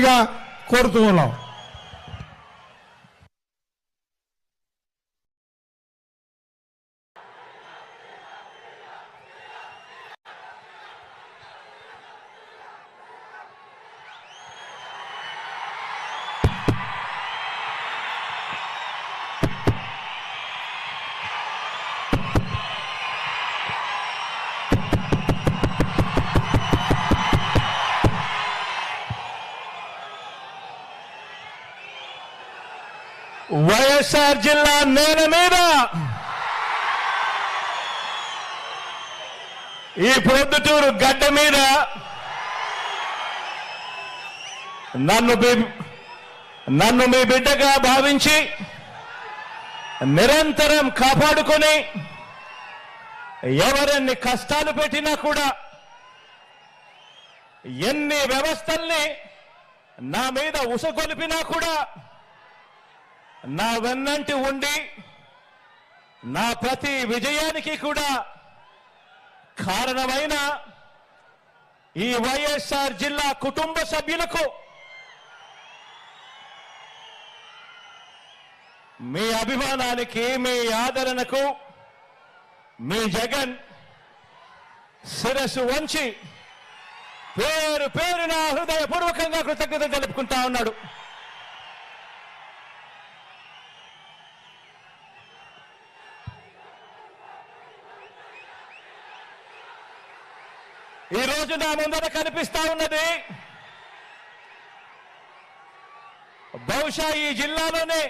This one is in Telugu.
మాట్లాడవలసిందిగా కోరుతూ ఉన్నాం వైఎస్ఆర్ జిల్లా నేల మీద. ఈ ప్రొద్దుటూరు గడ్డ మీద నన్ను మీ- నన్ను మీ బిడ్డగా భావించి నిరంతరం కాపాడుకొని ఎవరెన్ని కష్టాలు పెట్టినా కూడా ఎన్ని వ్యవస్థల్ని నా మీద ఉసగొలిపినా కూడా నా వెన్నంటి ఉండి నా ప్రతి విజయానికి కూడా కారణమైన ఈ వైఎస్ఆర్ జిల్లా కుటుంబ సభ్యులకు మీ అభిమానానికి మీ ఆదరణకు మీ జగన్ శిరస్సు వంచి పేరు పేరున హృదయపూర్వకంగా కృతజ్ఞత తెలుపుకుంటా ఉన్నాడు. ఈ రోజు నా ముందర కనిపిస్తా ఉన్నది. బహుశా ఈ జిల్లాలోనే